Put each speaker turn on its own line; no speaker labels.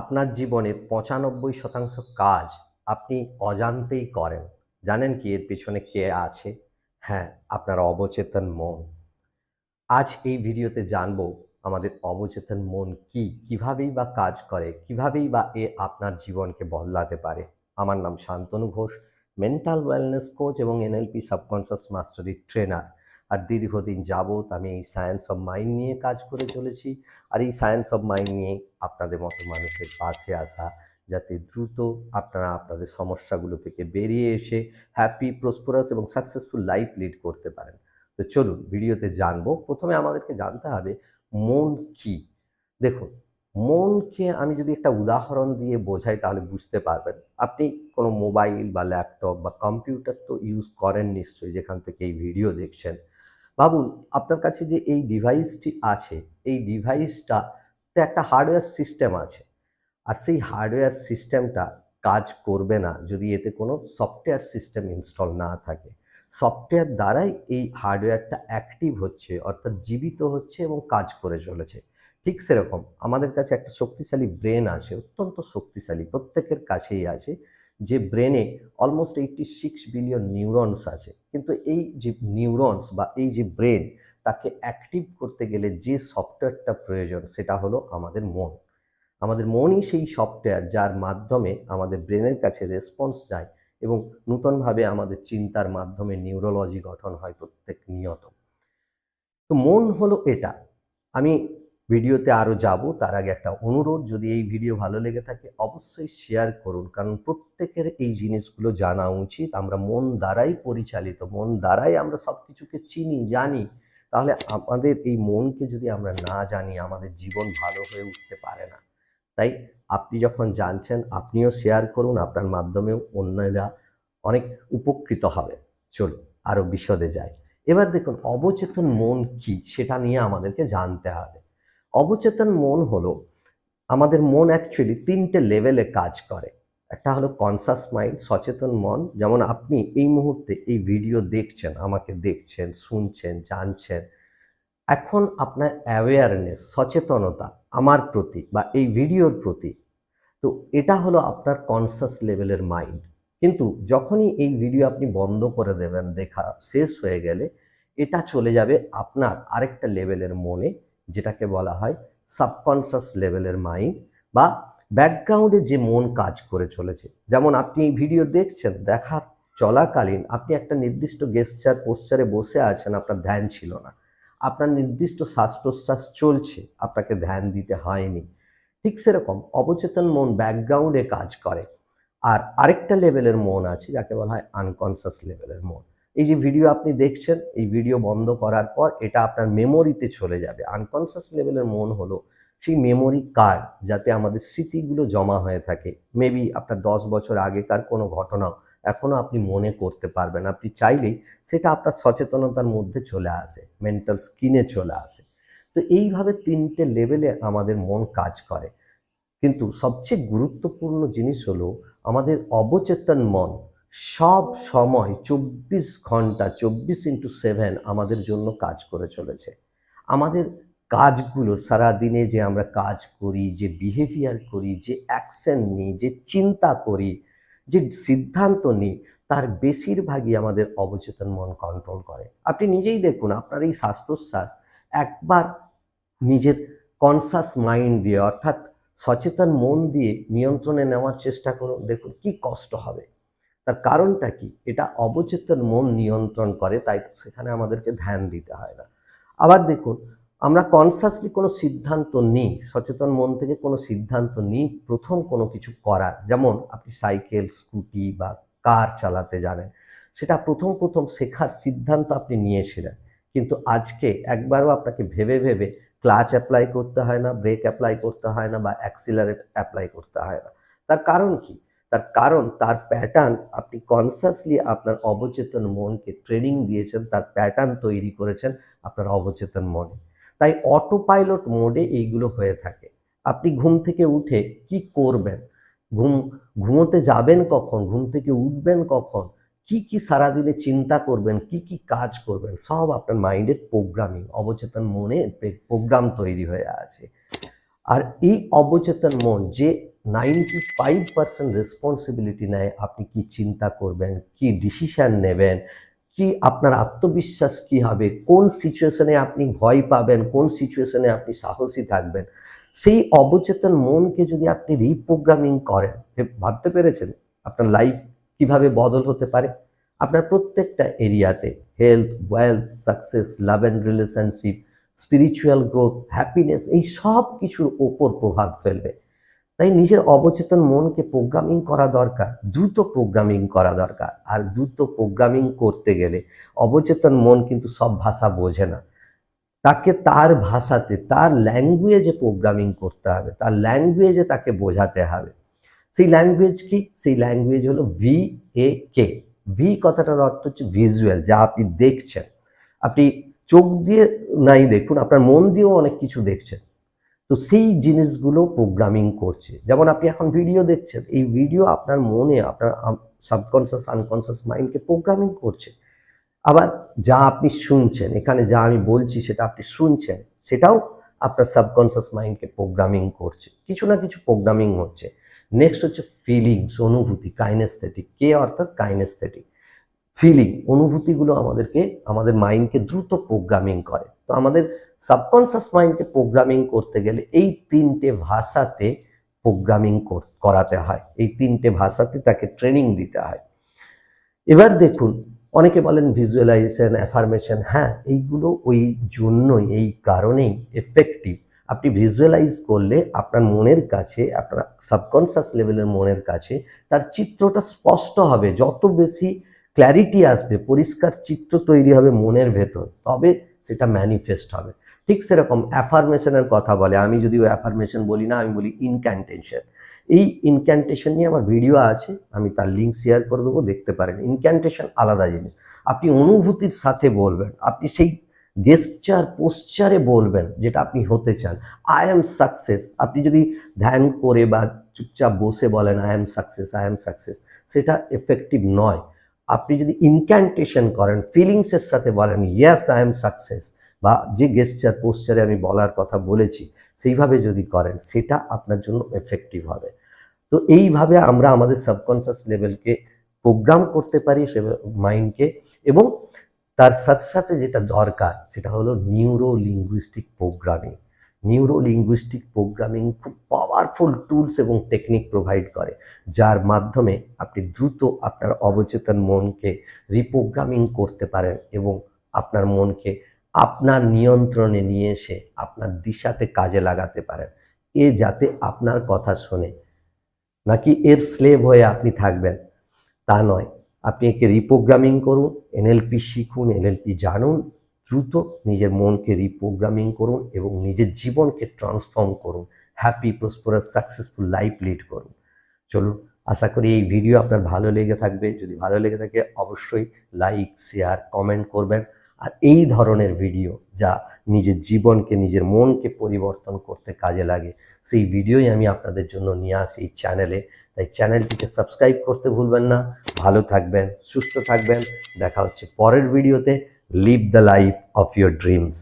আপনার জীবনের পঁচানব্বই শতাংশ কাজ আপনি অজান্তেই করেন। জানেন কি এর পিছনে কে আছে? হ্যাঁ আপনার অবচেতন মন। আজ এই ভিডিওতে জানব আমাদের অবচেতন মন কি, কিভাবেই বা কাজ করে, কিভাবেই বা এ আপনার জীবনকে বদলাতে পারে। আমার নাম Shantanu Ghosh mental wellness coach এবং এনএলপি সাবকনসিয়াস মাস্টারি ট্রেনার আর দীর্ঘদিন যাবৎ আমি এই সায়েন্স অফ মাইন্ড নিয়ে কাজ করে চলেছি। আর এই সায়েন্স অফ মাইন্ড নিয়ে আপনাদের মতো মানুষের পাশে আসা, যাতে দ্রুত আপনারা আপনাদের সমস্যাগুলো থেকে বেরিয়ে এসে হ্যাপি প্রসপোরাস এবং সাকসেসফুল লাইফ লিড করতে পারেন। তো চলুন ভিডিওতে জানব। প্রথমে আমাদেরকে জানতে হবে, মন কি? দেখুন, মনকে আমি যদি একটা উদাহরণ দিয়ে বোঝাই তাহলে বুঝতে পারবেন। আপনি কোনো মোবাইল বা ল্যাপটপ বা কম্পিউটার তো ইউজ করেন নিশ্চয়ই, যেখান থেকে এই ভিডিও দেখছেন। ভাবুন, আপনার কাছে যে এই ডিভাইসটি আছে, এই ডিভাইসটা একটা হার্ডওয়্যার সিস্টেম আছে। আর সেই হার্ডওয়্যার সিস্টেমটা কাজ করবে না যদি এতে কোনো সফটওয়্যার সিস্টেম ইনস্টল না থাকে। সফটওয়্যার দ্বারাই এই হার্ডওয়্যারটা অ্যাক্টিভ হচ্ছে, অর্থাৎ জীবিত হচ্ছে এবং কাজ করে চলেছে। ঠিক সেরকম আমাদের কাছে একটা শক্তিশালী ব্রেন আছে, অত্যন্ত শক্তিশালী, প্রত্যেকের কাছেই আছে। যে ব্রেনে almost eighty six billion neurons আছে। কিন্তু এই যে নিউরনস বা এই যে ব্রেন তাকে অ্যাক্টিভ করতে গেলে যে সফটওয়্যারটা প্রয়োজন, সেটা হলো আমাদের মন। আমাদের মনই সেই সফটওয়্যার যার মাধ্যমে আমাদের ব্রেনের কাছে রেসপন্স যায় এবং নূতনভাবে আমাদের চিন্তার মাধ্যমে নিউরোলজি গঠন হয় প্রত্যেক নিয়ত। তো মন হলো এটা। আমি ভিডিওতে আরও যাব, তার আগে একটা অনুরোধ, যদি এই ভিডিও ভালো লেগে থাকে অবশ্যই শেয়ার করুন, কারণ প্রত্যেকের এই জিনিসগুলো জানা উচিত। আমরা মন দ্বারাই পরিচালিত, মন দ্বারাই আমরা সব কিছুকে চিনি, জানি। তাহলে আমাদের এই মনকে যদি আমরা না জানি, আমাদের জীবন ভালো হয়ে উঠতে পারে না। তাই আপনি যখন জানছেন, আপনিও শেয়ার করুন, আপনার মাধ্যমেও অন্যরা অনেক উপকৃত হবে। চলুন আরও বিশদে যায় এবার দেখুন, অবচেতন মন কি, সেটা নিয়ে আমাদেরকে জানতে হবে। অবচেতন মন হলো, আমাদের মন অ্যাকচুয়ালি তিনটে লেভেলে কাজ করে। একটা হলো কনসাস মাইন্ড সচেতন মন। যেমন আপনি এই মুহূর্তে এই ভিডিও দেখছেন, আমাকে দেখছেন, শুনছেন, জানছেন। এখন আপনার অ্যাওয়ারনেস সচেতনতা আমার প্রতি বা এই ভিডিওর প্রতি, তো এটা হলো আপনার কনসাস লেভেলের মাইন্ড কিন্তু যখনই এই ভিডিও আপনি বন্ধ করে দেবেন, দেখা শেষ হয়ে গেলে, এটা চলে যাবে আপনার আরেকটা লেভেলের মনে। যেটাকে বলা হয় সাবকনসাস লেভেলের মাইন্ড বা ব্যাকগ্রাউন্ডে যে মন কাজ করে চলেছে। যেমন আপনি ভিডিও দেখছেন, দেখার চলাকালীন আপনি একটা নির্দিষ্ট গেস্টার পোস্টারে বসে আছেন, আপনার ধ্যান ছিল না। আপনার নির্দিষ্ট শ্বাস প্রশ্বাস চলছে, আপনাকে ধ্যান দিতে হয়নি। ঠিক সেরকম অবচেতন মন ব্যাকগ্রাউন্ডে কাজ করে। আর আরেকটা লেভেলের মন আছে, যাকে বলা হয় আনকনসাস লেভেলের মন। এই যে ভিডিও আপনি দেখছেন, এই ভিডিও বন্ধ করার পর এটা আপনার মেমোরিতে চলে যাবে। আনকনসাস লেভেলের মন হলো সেই মেমোরি কার্ড যাতে আমাদের স্মৃতিগুলো জমা হয়ে থাকে। মেবি আপনার দশ বছর আগেকার কোনো ঘটনাও এখনও আপনি মনে করতে পারবেন। আপনি চাইলেই সেটা আপনার সচেতনতার মধ্যে চলে আসে মেন্টাল স্কিনে চলে আসে। তো এইভাবে তিনটে লেভেলে আমাদের মন কাজ করে। কিন্তু সবচেয়ে গুরুত্বপূর্ণ জিনিস হলো আমাদের অবচেতন মন। সব সময় চব্বিশ ঘণ্টা, চব্বিশ ইন্টু সেভেন আমাদের জন্য কাজ করে চলেছে। আমাদের কাজগুলো সারা দিনে যে আমরা কাজ করি, যে বিহেভিয়ার করি, যে অ্যাকশন নিই, যে চিন্তা করি, যে সিদ্ধান্ত নিই, তার বেশিরভাগই আমাদের অবচেতন মন কন্ট্রোল করে। আপনি নিজেই দেখুন, আপনার এই শ্বাস প্রশ্বাস একবার নিজের কনসাস মাইন্ড দিয়ে, অর্থাৎ সচেতন মন দিয়ে নিয়ন্ত্রণে নেওয়ার চেষ্টা করুন, দেখুন কি কষ্ট হবে। তার কারণটা কি? এটা অবচেতন মন নিয়ন্ত্রণ করে, তাই সেখানে আমাদেরকে ধ্যান দিতে হয় না। আবার দেখুন, আমরা কনসাসলি কোনো সিদ্ধান্ত নিই, সচেতন মন থেকে কোনো সিদ্ধান্ত নিই, প্রথম কোনো কিছু করার। যেমন আপনি সাইকেল, স্কুটি বা কার চালাতে জানেন, সেটা প্রথম প্রথম শেখার সিদ্ধান্ত আপনি নিয়েছিলেন। কিন্তু আজকে একবারও আপনাকে ভেবে ভেবে ক্লাচ অ্যাপ্লাই করতে হয় না ব্রেক অ্যাপ্লাই করতে হয় না বা অ্যাক্সিলারেট অ্যাপ্লাই করতে হয় না। তার কারণ কি? তার কারণ, তার প্যাটার্ন আপনি কনসাসলি আপনার অবচেতন মনকে ট্রেনিং দিয়েছেন, তার প্যাটার্ন তৈরি করেছেন আপনার অবচেতন মনে। তাই অটো পাইলট মোডে এইগুলো হয়ে থাকে। আপনি ঘুম থেকে উঠে কি করবেন? ঘুম, ঘুমোতে যাবেন কখন? ঘুম থেকে উঠবেন কখন? কি কি সারাদিনে চিন্তা করবেন? কি কি কাজ করবেন? সব আপনার মাইন্ডের প্রোগ্রামিং অবচেতন মনে প্রোগ্রাম তৈরি হয়ে আছে। আর এই অবচেতন মন যে নাইনটি ফাইভ পার্সেন্ট রেসপন্সিবিলিটি নেয়, আপনি কি চিন্তা করবেন, কি ডিসিশন নেবেন, কি আপনার আত্মবিশ্বাস কি হবে, কোন সিচুয়েশনে আপনি ভয় পাবেন, কোন সিচুয়েশনে আপনি সাহসী থাকবেন। সেই অবচেতন মনকে যদি আপনি রিপ্রোগ্রামিং করেন ভাবতে পেরেছেন আপনার লাইফ কীভাবে বদল হতে পারে? আপনার প্রত্যেকটা এরিয়াতে health wealth success love and relationship spiritual growth happiness এই সব কিছুর ওপর প্রভাব ফেলবে। তাই নিজের অবচেতন মনকে প্রোগ্রামিং করা দরকার, দ্রুত প্রোগ্রামিং করা দরকার। আর দ্রুত প্রোগ্রামিং করতে গেলে অবচেতন মন কিন্তু সব ভাষা বোঝে না। তাকে তার ভাষাতে, তার ল্যাঙ্গুয়েজে প্রোগ্রামিং করতে হবে, তার ল্যাঙ্গুয়েজে তাকে বোঝাতে হবে। সেই ল্যাঙ্গুয়েজ কি? সেই ল্যাঙ্গুয়েজ হলো ভি এ কে ভি কথাটার অর্থ হচ্ছে ভিজুয়াল যা আপনি দেখছেন। আপনি চোখ দিয়ে নাই দেখুন, আপনার মন দিয়েও অনেক কিছু দেখছেন। তো সেই জিনিসগুলো প্রোগ্রামিং করছে। যেমন আপনি এখন ভিডিও দেখছেন, এই ভিডিও আপনার মনে, আপনার সাবকনসিয়াস আনকনসিয়াস মাইন্ডকে প্রোগ্রামিং করছে। আবার যা আপনি শুনছেন, এখানে যা আমি বলছি সেটা আপনি শুনছেন, সেটাও আপনার সাবকনসিয়াস মাইন্ডকে প্রোগ্রামিং করছে। কিছু না কিছু প্রোগ্রামিং হচ্ছে। নেক্সট হচ্ছে ফিলিংস অনুভূতি কাইনেস্থেটিক কে অর্থাৎ কাইনেস্থেটিক ফিলিং অনুভূতিগুলো আমাদেরকে, আমাদের মাইন্ডকে দ্রুত প্রোগ্রামিং করে। তো আমাদের সাবকনসিয়াস মাইন্ডকে প্রোগ্রামিং করতে গেলে এই তিনটে ভাষাতে প্রোগ্রামিং করাতে হয়। এই তিনটে ভাষাতে তাকে ট্রেনিং দিতে হয়। এবার দেখুন, অনেকে বলেন ভিজুয়ালাইজেশন অ্যাফার্মেশন হ্যাঁ এইগুলো ওই জন্যই, এই কারণেই এফেক্টিভ আপনি ভিজুয়ালাইজ করলে আপনার মনের কাছে, আপনার সাবকনসিয়াস লেভেলের মনের কাছে তার চিত্রটা স্পষ্ট হবে। যত বেশি ক্ল্যারিটি আসবে, পরিষ্কার চিত্র তৈরি হবে মনের ভেতর। তবে সেটা ম্যানিফেস্ট হবে। ঠিক সেরকম অ্যাফার্মেশনের কথা বলে, আমি যদি ওই অ্যাফার্মেশন বলি না, আমি বলি ইনক্যান্টেশন এই ইনক্যান্টেশন নিয়ে আমার ভিডিও আছে, আমি তার লিঙ্ক শেয়ার করে দেবো, দেখতে পারেন। ইনক্যান্টেশন আলাদা জিনিস। আপনি অনুভূতির সাথে বলবেন, আপনি সেই গেস্টার পোস্চারে বলবেন, যেটা আপনি হতে চান। আই এম সাকসেস আপনি যদি ধ্যান করে বা চুপচাপ বসে বলেন I am success I am success সেটা এফেক্টিভ নয়। আপনি যদি ইনক্যান্টেশন করেন ফিলিংসের সাথে বলেন ইয়াস আই এম সাকসেস বা যে গেস্টার পোস্চারে আমি বলার কথা বলেছি, সেইভাবে যদি করেন, সেটা আপনার জন্য এফেক্টিভ হবে। তো এইভাবে আমরা আমাদের সাবকনসিয়াস লেভেলকে প্রোগ্রাম করতে পারি, সে মাইন্ডকে এবং তার সাথে সাথে যেটা দরকার, সেটা হলো neuro linguistic programming neuro linguistic programming খুব পাওয়ারফুল টুলস এবং টেকনিক প্রোভাইড করে, যার মাধ্যমে আপনি দ্রুত আপনার অবচেতন মনকে রিপ্রোগ্রামিং করতে পারেন এবং আপনার মনকে আপনার নিয়ন্ত্রণে নিয়ে এসে আপনার দিশাতে কাজে লাগাতে পারেন। এ যাতে আপনার কথা শোনে। নাকি এর স্লেভ হয়ে আপনি থাকবেন? তা নয়। আপনি একে রিপ্রোগ্রামিং করুন, এনএলপি শিখুন, এনএলপি জানুন দ্রুত নিজের মনকে রিপ্রোগ্রামিং করুন এবং নিজের জীবনকে ট্রান্সফর্ম করুন। Happy prosperous successful life lead করুন। চলুন, আশা করি এই ভিডিও আপনার ভালো লেগে থাকবে। যদি ভালো লেগে থাকে, অবশ্যই লাইক শেয়ার কমেন্ট করবেন। আর এই ধরনের ভিডিও যা নিজের জীবনকে, নিজের মনকে পরিবর্তন করতে কাজে লাগে, সেই ভিডিওই আমি আপনাদের জন্য নিয়ে আসি এই চ্যানেলে তাই চ্যানেলটিকে সাবস্ক্রাইব করতে ভুলবেন না। ভালো থাকবেন, সুস্থ থাকবেন। দেখা হচ্ছে পরের ভিডিওতে live the life of your dreams